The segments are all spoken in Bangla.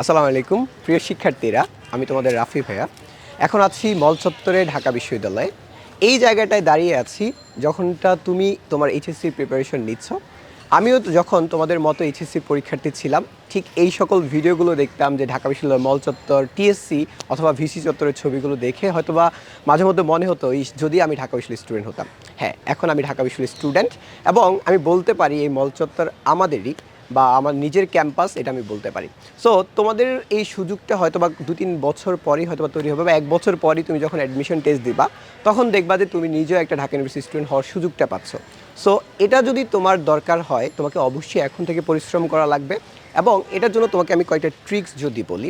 আসসালামু আলাইকুম, প্রিয় শিক্ষার্থীরা, আমি তোমাদের রাফি ভাইয়া। এখন আছি মল চত্বরে ঢাকা বিশ্ববিদ্যালয়ে। এই জায়গাটায় দাঁড়িয়ে আছি যখনটা তুমি তোমার এইচএসসির প্রিপারেশন নিচ্ছ। আমিও যখন তোমাদের মতো এইচএসসি পরীক্ষার্থী ছিলাম, ঠিক এই সকল ভিডিওগুলো দেখতাম যে ঢাকা বিশ্ববিদ্যালয় মল চত্বর টিএসসি অথবা ভিসি চত্বরের ছবিগুলো দেখে হয়তোবা মাঝে মধ্যে মনে হতো যদি আমি ঢাকা বিশ্ববিদ্যালয়ের স্টুডেন্ট হতাম। হ্যাঁ এখন আমি ঢাকা বিশ্ববিদ্যালয়ের স্টুডেন্ট এবং আমি বলতে পারি এই মল চত্বর আমাদেরই। বা আমার নিজের ক্যাম্পাস, এটা আমি বলতে পারি। সো তোমাদের এই সুযোগটা হয়তো বা দু তিন বছর পরেই হয়তো বা তৈরি হবে বা এক বছর পরই তুমি যখন অ্যাডমিশন টেস্ট দিবা, তখন দেখবা যে তুমি নিজেও একটা ঢাকা ইউনিভার্সিটি স্টুডেন্ট হওয়ার সুযোগটা পাচ্ছ। সো এটা যদি তোমার দরকার হয়, তোমাকে অবশ্যই এখন থেকে পরিশ্রম করা লাগবে এবং এটার জন্য তোমাকে আমি কয়েকটা ট্রিক্স যদি বলি।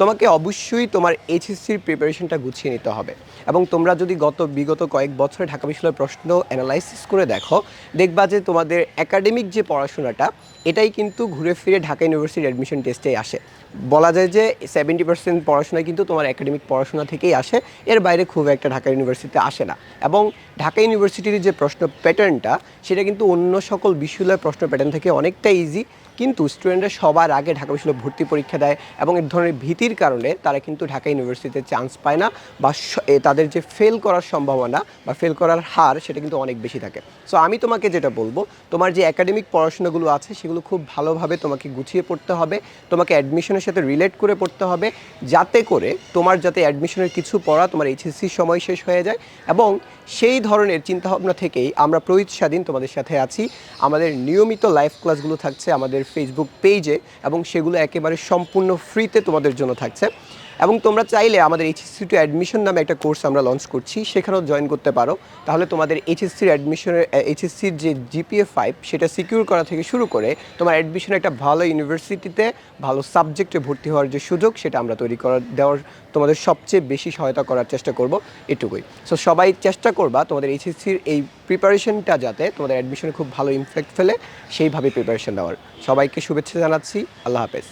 তোমাকে অবশ্যই তোমার এইচএসসির প্রিপারেশনটা গুছিয়ে নিতে হবে। এবং তোমরা যদি গত, বিগত কয়েক বছরে ঢাকা বিশ্ববিদ্যালয়ের প্রশ্ন অ্যানালাইসিস করে দেখো, দেখবা যে তোমাদের একাডেমিক যে পড়াশোনাটা, এটাই কিন্তু ঘুরে ফিরে ঢাকা ইউনিভার্সিটির অ্যাডমিশন টেস্টেই আসে। বলা যায় যে সেভেন্টি পার্সেন্ট পড়াশোনা কিন্তু তোমার একাডেমিক পড়াশোনা থেকেই আসে, এর বাইরে খুব একটা ঢাকা ইউনিভার্সিটিতে আসে না। এবং ঢাকা ইউনিভার্সিটির যে প্রশ্ন প্যাটার্নটা সেটা কিন্তু অন্য সকল বিশ্ববিদ্যালয়ের প্রশ্ন প্যাটার্ন থেকে অনেকটা ইজি কিন্তু স্টুডেন্টরা সবার আগে ঢাকা বিশ্ববিদ্যালয়ে ভর্তি পরীক্ষা দেয় এবং এর ধরনের ভীতির কারণে তারা কিন্তু ঢাকা ইউনিভার্সিটিতে চান্স পায় না বা তাদের যে ফেল করার সম্ভাবনা বা ফেল করার হার সেটা কিন্তু অনেক বেশি থাকে। সো আমি তোমাকে যেটা বলব, তোমার যে একাডেমিক পড়াশোনাগুলো আছে সেগুলো খুব ভালোভাবে তোমাকে গুছিয়ে পড়তে হবে, তোমাকে অ্যাডমিশনের সাথে রিলেট করে পড়তে হবে, যাতে করে তোমার যাতে অ্যাডমিশনের কিছু পড়া তোমার এইচএসসির সময় শেষ হয়ে যায় এবং সেই ধরনের চিন্তাভাবনা থেকেই আমরা প্রহিত স্বাধীন তোমাদের সাথে আছি। আমাদের নিয়মিত লাইভ ক্লাসগুলো থাকছে আমাদের ফেসবুক পেজে এবং সেগুলো একেবারে সম্পূর্ণ ফ্রিতে তোমাদের জন্য থাকছে। এবং তোমরা চাইলে আমাদের এইচএসসি টু অ্যাডমিশন নামে একটা কোর্স আমরা লঞ্চ করছি, সেখানেও জয়েন করতে পারো। তাহলে তোমাদের এইচএসসির অ্যাডমিশনের এইচএসসির যে জিপিএ ফাইভ সেটা সিকিউর করা থেকে শুরু করে তোমার অ্যাডমিশন একটা ভালো ইউনিভার্সিটিতে ভালো সাবজেক্টে ভর্তি হওয়ার যে সুযোগ, সেটা আমরা তৈরি করা, দেওয়ার তোমাদের সবচেয়ে বেশি সহায়তা করার চেষ্টা করব এটুকুই। সো সবাই চেষ্টা করবা তোমাদের এইচএসসির এই প্রিপারেশনটা যাতে তোমাদের অ্যাডমিশনে খুব ভালো ইমপ্যাক্ট ফেলে, সেইভাবে প্রিপারেশন দেওয়ার সবাইকে শুভেচ্ছা জানাচ্ছি, আল্লাহ হাফেজ।